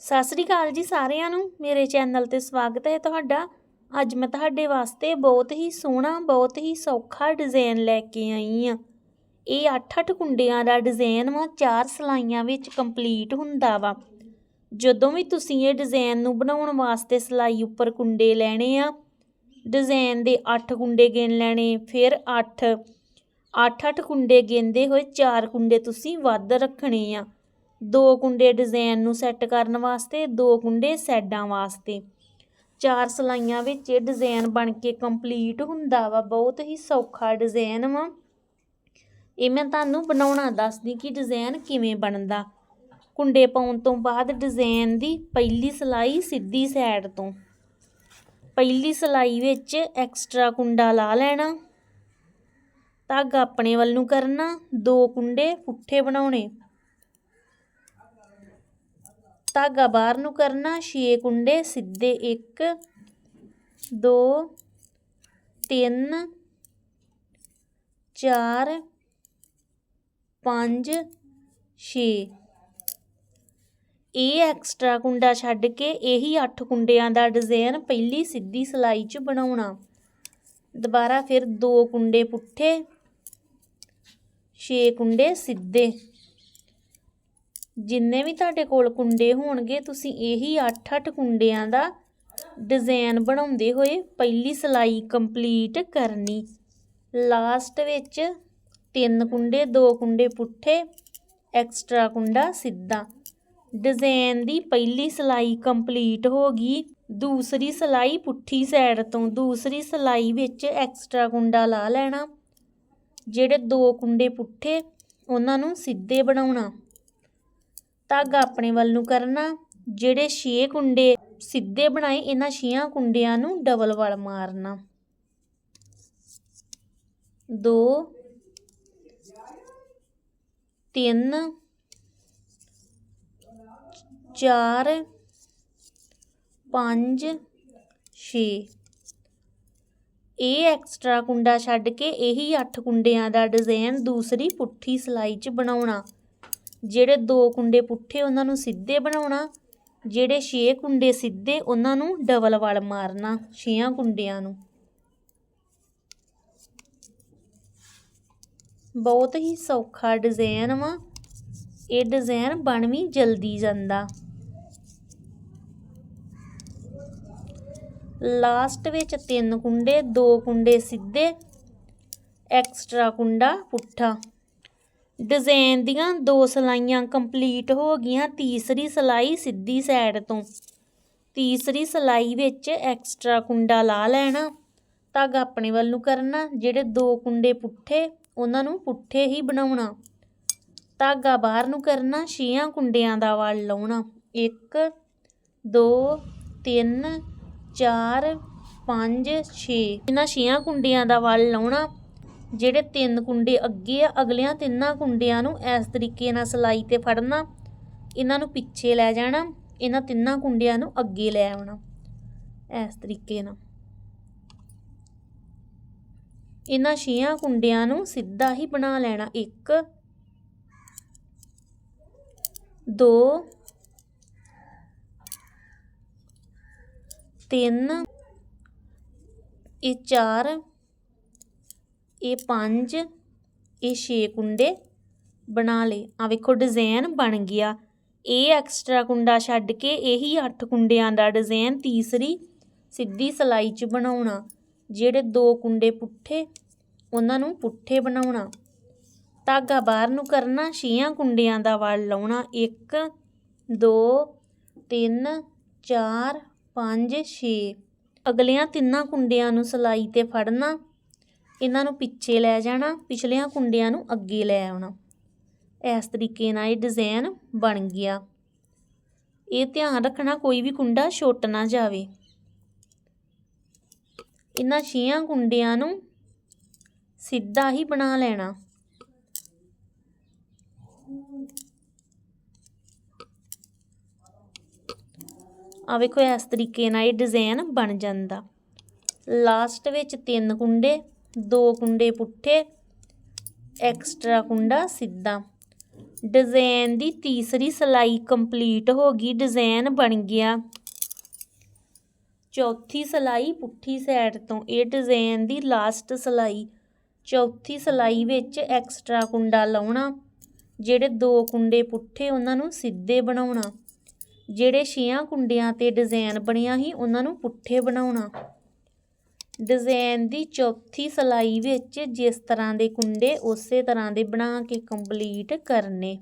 ਸਤਿ ਸ੍ਰੀ ਅਕਾਲ ਜੀ ਸਾਰਿਆਂ ਨੂੰ। ਮੇਰੇ ਚੈਨਲ ਤੇ ਸਵਾਗਤ ਹੈ ਤੁਹਾਡਾ। ਅੱਜ ਮੈਂ ਤੁਹਾਡੇ ਵਾਸਤੇ ਬਹੁਤ ਹੀ ਸੋਹਣਾ, ਬਹੁਤ ਹੀ ਸੌਖਾ ਡਿਜ਼ਾਈਨ ਲੈ ਕੇ ਆਈ ਆ ਇਹ 8-8 ਕੁੰਡਿਆਂ ਦਾ ਡਿਜ਼ਾਈਨ ਵਾ, ਚਾਰ ਸਲਾਈਆਂ ਵਿੱਚ ਕੰਪਲੀਟ ਹੁੰਦਾ ਵਾ। ਜਦੋਂ ਵੀ ਤੁਸੀਂ ਇਹ ਡਿਜ਼ਾਈਨ ਨੂੰ ਬਣਾਉਣ ਵਾਸਤੇ ਸਲਾਈ ਉੱਪਰ ਕੁੰਡੇ ਲੈਣੇ ਆ, ਡਿਜ਼ਾਈਨ ਦੇ 8 ਕੁੰਡੇ ਗਿਣ ਲੈਣੇ, ਫਿਰ 8 8-8 ਕੁੰਡੇ ਗਿਣਦੇ ਹੋਏ ਚਾਰ ਕੁੰਡੇ ਤੁਸੀਂ ਵੱਧ ਰੱਖਣੇ ਆ। ਦੋ ਕੁੰਡੇ ਡਿਜ਼ਾਈਨ ਨੂੰ ਸੈੱਟ ਕਰਨ ਵਾਸਤੇ, ਦੋ ਕੁੰਡੇ ਸੈਡਾਂ ਵਾਸਤੇ। ਚਾਰ ਸਲਾਈਆਂ ਵਿੱਚ ਇਹ ਡਿਜ਼ਾਈਨ ਬਣ ਕੇ ਕੰਪਲੀਟ ਹੁੰਦਾ ਵਾ, ਬਹੁਤ ਹੀ ਸੌਖਾ ਡਿਜ਼ਾਈਨ ਵਾ। ਇਹ ਮੈਂ ਤੁਹਾਨੂੰ ਬਣਾਉਣਾ ਦੱਸਦੀ ਕਿ ਡਿਜ਼ਾਈਨ ਕਿਵੇਂ ਬਣਦਾ। ਕੁੰਡੇ ਪਾਉਣ ਤੋਂ ਬਾਅਦ ਡਿਜ਼ਾਈਨ ਦੀ ਪਹਿਲੀ ਸਲਾਈ ਸਿੱਧੀ ਸਾਈਡ ਤੋਂ। ਪਹਿਲੀ ਸਲਾਈ ਵਿੱਚ ਐਕਸਟਰਾ ਕੁੰਡਾ ਲਾ ਲੈਣਾ। ਧਾਗਾ ਆਪਣੇ ਵੱਲ ਨੂੰ ਕਰਨਾ, ਦੋ ਕੁੰਡੇ ਪੁੱਠੇ ਬਣਾਉਣੇ। ਧਾਗਾ ਬਾਹਰ ਨੂੰ ਕਰਨਾ 6 ਕੁੰਡੇ, ਸਿੱਧੇ 1 2 3 4 5 6 ਇਹ ਐਕਸਟਰਾ ਕੁੰਡਾ ਛੱਡ ਕੇ ਇਹੀ 8 ਕੁੰਡਿਆਂ ਦਾ ਡਿਜ਼ਾਈਨ ਪਹਿਲੀ ਸਿੱਧੀ ਸਲਾਈ 'ਚ ਬਣਾਉਣਾ। ਦੁਬਾਰਾ ਫਿਰ ਦੋ ਕੁੰਡੇ ਪੁੱਠੇ 6 ਕੁੰਡੇ ਸਿੱਧੇ। ਜਿੰਨੇ ਵੀ ਤੁਹਾਡੇ ਕੋਲ ਕੁੰਡੇ ਹੋਣਗੇ, ਤੁਸੀਂ ਇਹੀ 8-8 ਕੁੰਡਿਆਂ ਦਾ ਡਿਜ਼ਾਈਨ ਬਣਾਉਂਦੇ ਹੋਏ ਪਹਿਲੀ ਸਲਾਈ ਕੰਪਲੀਟ ਕਰਨੀ। ਲਾਸਟ ਵਿੱਚ ਤਿੰਨ ਕੁੰਡੇ, ਦੋ ਕੁੰਡੇ ਪੁੱਠੇ, ਐਕਸਟਰਾ ਕੁੰਡਾ ਸਿੱਧਾ। ਡਿਜ਼ਾਈਨ ਦੀ ਪਹਿਲੀ ਸਲਾਈ ਕੰਪਲੀਟ ਹੋ ਗਈ। ਦੂਸਰੀ ਸਲਾਈ ਪੁੱਠੀ ਸਾਈਡ ਤੋਂ, ਦੂਸਰੀ ਸਲਾਈ ਵਿੱਚ ਐਕਸਟਰਾ ਕੁੰਡਾ ਲਾ ਲੈਣਾ। ਜਿਹੜੇ ਦੋ ਕੁੰਡੇ ਪੁੱਠੇ, ਉਹਨਾਂ ਨੂੰ ਸਿੱਧੇ ਬਣਾਉਣਾ। ਧਾਗਾ ਆਪਣੇ ਵੱਲ ਨੂੰ ਕਰਨਾ। ਜਿਹੜੇ ਛੇ ਕੁੰਡੇ ਸਿੱਧੇ ਬਣਾਏ, ਇਹਨਾਂ ਛੇਆਂ ਕੁੰਡਿਆਂ ਨੂੰ ਡਬਲ ਵਲ ਮਾਰਨਾ। 2 3 4 5 6 ਇਹ ਐਕਸਟਰਾ ਕੁੰਡਾ ਛੱਡ ਕੇ ਇਹੀ 8 ਕੁੰਡਿਆਂ ਦਾ ਡਿਜ਼ਾਈਨ ਦੂਸਰੀ ਪੁੱਠੀ ਸਲਾਈ 'ਚ ਬਣਾਉਣਾ। ਜਿਹੜੇ ਦੋ ਕੁੰਡੇ ਪੁੱਠੇ ਉਹਨਾਂ ਨੂੰ ਸਿੱਧੇ ਬਣਾਉਣਾ, ਜਿਹੜੇ 6 ਕੁੰਡੇ ਸਿੱਧੇ ਉਹਨਾਂ ਨੂੰ ਡਬਲ ਵਲ ਮਾਰਨਾ 6 ਕੁੰਡਿਆਂ ਨੂੰ। ਬਹੁਤ ਹੀ ਸੌਖਾ ਡਿਜ਼ਾਈਨ ਵਾ। ਇਹ ਡਿਜ਼ਾਈਨ ਬਣ ਵੀ ਜਲਦੀ ਜਾਂਦਾ। ਲਾਸਟ ਵਿੱਚ ਤਿੰਨ ਕੁੰਡੇ, ਦੋ ਕੁੰਡੇ ਸਿੱਧੇ, ਐਕਸਟਰਾ ਕੁੰਡਾ ਪੁੱਠਾ। ਡਿਜ਼ਾਈਨ ਦੀਆਂ ਦੋ ਸਲਾਈਆਂ ਕੰਪਲੀਟ ਹੋ ਗਈਆਂ, ਤੀਸਰੀ ਸਲਾਈ ਸਿੱਧੀ ਸਾਈਡ ਤੋਂ। ਤੀਸਰੀ ਸਲਾਈ ਵਿੱਚ ਐਕਸਟਰਾ ਕੁੰਡਾ ਲਾ ਲੈਣਾ, ਧਾਗਾ ਆਪਣੇ ਵੱਲ ਨੂੰ ਕਰਨਾ, ਜਿਹੜੇ ਦੋ ਕੁੰਡੇ ਪੁੱਠੇ, ਉਹਨਾਂ ਨੂੰ ਪੁੱਠੇ ਹੀ ਬਣਾਉਣਾ। ਧਾਗਾ ਬਾਹਰ ਨੂੰ ਕਰਨਾ, ਛੇਆਂ ਕੁੰਡਿਆਂ ਦਾ ਵਲ ਲਾਉਣਾ। 1 2 3 4 5 6 ਇਹਨਾਂ ਛੇਆਂ ਕੁੰਡਿਆਂ ਦਾ ਵਲ ਲਾਉਣਾ। ਜਿਹੜੇ ਤਿੰਨ ਕੁੰਡੇ ਅੱਗੇ ਆ, ਅਗਲਿਆਂ ਤਿੰਨਾਂ ਕੁੰਡਿਆਂ ਨੂੰ ਇਸ ਤਰੀਕੇ ਨਾਲ ਸਲਾਈ ਤੇ ਫੜਨਾ, ਇਹਨਾਂ ਨੂੰ ਪਿੱਛੇ ਲੈ ਜਾਣਾ, ਇਹਨਾਂ ਤਿੰਨਾਂ ਕੁੰਡਿਆਂ ਨੂੰ ਅੱਗੇ ਲੈ ਆਉਣਾ, ਇਸ ਤਰੀਕੇ ਨਾਲ। ਇਹਨਾਂ ਛੇਆਂ ਕੁੰਡਿਆਂ ਨੂੰ ਸਿੱਧਾ ਹੀ ਬਣਾ ਲੈਣਾ 1 2 3 ਇਹ 4 ਇਹ 5 ਇਹ 6 ਕੁੰਡੇ ਬਣਾ ਲਏ। ਆ ਵੇਖੋ ਡਿਜ਼ਾਈਨ ਬਣ ਗਿਆ। ਇਹ ਐਕਸਟਰਾ ਕੁੰਡਾ ਛੱਡ ਕੇ ਇਹੀ 8 ਕੁੰਡਿਆਂ ਦਾ ਡਿਜ਼ਾਈਨ ਤੀਸਰੀ ਸਿੱਧੀ ਸਲਾਈ 'ਚ ਬਣਾਉਣਾ। ਜਿਹੜੇ ਦੋ ਕੁੰਡੇ ਪੁੱਠੇ, ਉਹਨਾਂ ਨੂੰ ਪੁੱਠੇ ਬਣਾਉਣਾ। ਧਾਗਾ ਬਾਹਰ ਨੂੰ ਕਰਨਾ, ਛੇਆਂ ਕੁੰਡਿਆਂ ਦਾ ਵਲ ਲਾਉਣਾ। 1 2 3 4 5 6 ਅਗਲਿਆਂ ਤਿੰਨਾਂ ਕੁੰਡਿਆਂ ਨੂੰ ਸਲਾਈ ਤੇ ਫੜਨਾ। ਇਹਨਾਂ ਨੂੰ ਪਿੱਛੇ ਲੈ ਜਾਣਾ, ਪਿਛਲਿਆਂ ਕੁੰਡਿਆਂ ਨੂੰ ਅੱਗੇ ਲੈ ਆਉਣਾ। ਇਸ ਤਰੀਕੇ ਨਾਲ ਇਹ ਡਿਜ਼ਾਈਨ ਬਣ ਗਿਆ। ਇਹ ਧਿਆਨ ਰੱਖਣਾ ਕੋਈ ਵੀ ਕੁੰਡਾ ਛੁੱਟ ਨਾ ਜਾਵੇ। ਇਹਨਾਂ ਛੇਆਂ ਕੁੰਡਿਆਂ ਨੂੰ ਸਿੱਧਾ ਹੀ ਬਣਾ ਲੈਣਾ। ਆ ਵੇਖੋ, ਇਸ ਤਰੀਕੇ ਨਾਲ ਇਹ ਡਿਜ਼ਾਈਨ ਬਣ ਜਾਂਦਾ। ਲਾਸਟ ਵਿੱਚ ਤਿੰਨ ਕੁੰਡੇ ਦੋ ਕੁੰਡੇ ਪੁੱਠੇ ਐਕਸਟਰਾ ਕੁੰਡਾ ਸਿੱਧਾ। ਡਿਜ਼ਾਈਨ ਦੀ ਤੀਸਰੀ ਸਿਲਾਈ ਕੰਪਲੀਟ ਹੋ ਗਈ ਡਿਜ਼ਾਈਨ ਬਣ ਗਿਆ। ਚੌਥੀ ਸਿਲਾਈ ਪੁੱਠੀ ਸਾਈਡ ਤੋਂ, ਇਹ ਡਿਜ਼ਾਈਨ ਦੀ ਲਾਸਟ ਸਿਲਾਈ। ਚੌਥੀ ਸਿਲਾਈ ਵਿੱਚ ਐਕਸਟਰਾ ਕੁੰਡਾ ਲਾਉਣਾ, ਜਿਹੜੇ ਦੋ ਕੁੰਡੇ ਪੁੱਠੇ ਉਹਨਾਂ ਨੂੰ ਸਿੱਧੇ ਬਣਾਉਣਾ। ਜਿਹੜੇ ਛੇਆਂ ਕੁੰਡਿਆਂ ਤੇ ਡਿਜ਼ਾਈਨ ਬਣਿਆ ਸੀ, ਉਹਨਾਂ ਨੂੰ ਪੁੱਠੇ ਬਣਾਉਣਾ। ਡਿਜ਼ਾਈਨ ਦੀ ਚੌਥੀ ਸਿਲਾਈ ਵਿੱਚ ਜਿਸ ਤਰ੍ਹਾਂ ਦੇ ਕੁੰਡੇ, ਉਸੇ ਤਰ੍ਹਾਂ ਦੇ ਬਣਾ ਕੇ ਕੰਪਲੀਟ ਕਰਨੇ।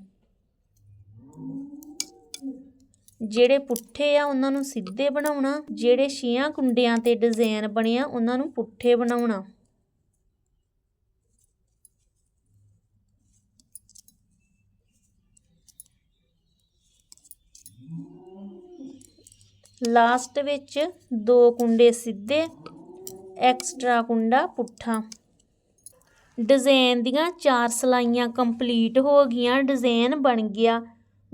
ਜਿਹੜੇ ਪੁੱਠੇ ਆ, ਉਹਨਾਂ ਨੂੰ ਸਿੱਧੇ ਬਣਾਉਣਾ। ਜਿਹੜੇ ਛੇਆਂ ਕੁੰਡਿਆਂ ਤੇ ਡਿਜ਼ਾਈਨ ਬਣਿਆ, ਉਹਨਾਂ ਨੂੰ ਪੁੱਠੇ ਬਣਾਉਣਾ। ਲਾਸਟ ਵਿੱਚ ਦੋ ਕੁੰਡੇ ਸਿੱਧੇ ਐਕਸਟਰਾ ਕੁੰਡਾ ਪੁੱਠਾ। ਡਿਜ਼ਾਈਨ ਦੀਆਂ ਚਾਰ ਸਲਾਈਆਂ ਕੰਪਲੀਟ ਹੋ ਗਈਆਂ ਡਿਜ਼ਾਈਨ ਬਣ ਗਿਆ।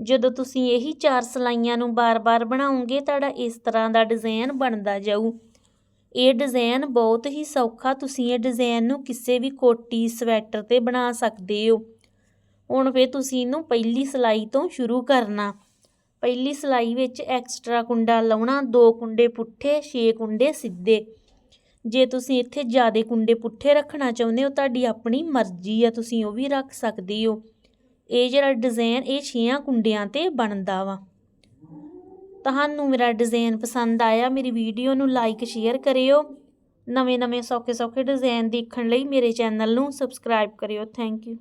ਜਦੋਂ ਤੁਸੀਂ ਇਹੀ ਚਾਰ ਸਲਾਈਆਂ ਨੂੰ ਬਾਰ-ਬਾਰ ਬਣਾਉਂਗੇ ਤੁਹਾਡਾ ਇਸ ਤਰ੍ਹਾਂ ਦਾ ਡਿਜ਼ਾਈਨ ਬਣਦਾ ਜਾਊ। ਇਹ ਡਿਜ਼ਾਈਨ ਬਹੁਤ ਹੀ ਸੌਖਾ, ਤੁਸੀਂ ਇਹ ਡਿਜ਼ਾਈਨ ਨੂੰ ਕਿਸੇ ਵੀ ਕੋਟੀ, ਸਵੈਟਰ ਤੇ ਬਣਾ ਸਕਦੇ ਹੋ। ਹੁਣ ਫੇ ਤੁਸੀਂ ਇਹਨੂੰ ਪਹਿਲੀ ਸਲਾਈ ਤੋਂ ਸ਼ੁਰੂ ਕਰਨਾ। ਪਹਿਲੀ ਸਲਾਈ ਵਿੱਚ ਐਕਸਟਰਾ ਕੁੰਡਾ ਲਾਉਣਾ, ਦੋ ਕੁੰਡੇ ਪੁੱਠੇ 6 ਕੁੰਡੇ ਸਿੱਧੇ। ਜੇ ਤੁਸੀਂ ਇੱਥੇ ਜ਼ਿਆਦਾ ਕੁੰਡੇ ਪੁੱਠੇ ਰੱਖਣਾ ਚਾਹੁੰਦੇ ਹੋ, ਤੁਹਾਡੀ ਆਪਣੀ ਮਰਜ਼ੀ ਆ, ਤੁਸੀਂ ਉਹ ਵੀ ਰੱਖ ਸਕਦੇ ਹੋ। ਇਹ ਜਿਹੜਾ ਡਿਜ਼ਾਈਨ ਇਹ ਛੇਆਂ ਕੁੰਡਿਆਂ ਤੇ ਬਣਦਾ ਵਾ। ਤੁਹਾਨੂੰ ਮੇਰਾ ਡਿਜ਼ਾਈਨ ਪਸੰਦ ਆਇਆ, ਮੇਰੀ ਵੀਡੀਓ ਨੂੰ ਲਾਈਕ ਸ਼ੇਅਰ ਕਰਿਓ। ਨਵੇਂ ਨਵੇਂ ਸੌਖੇ ਸੌਖੇ ਡਿਜ਼ਾਈਨ ਦੇਖਣ ਲਈ ਮੇਰੇ ਚੈਨਲ ਨੂੰ ਸਬਸਕ੍ਰਾਈਬ ਕਰਿਓ। Thank you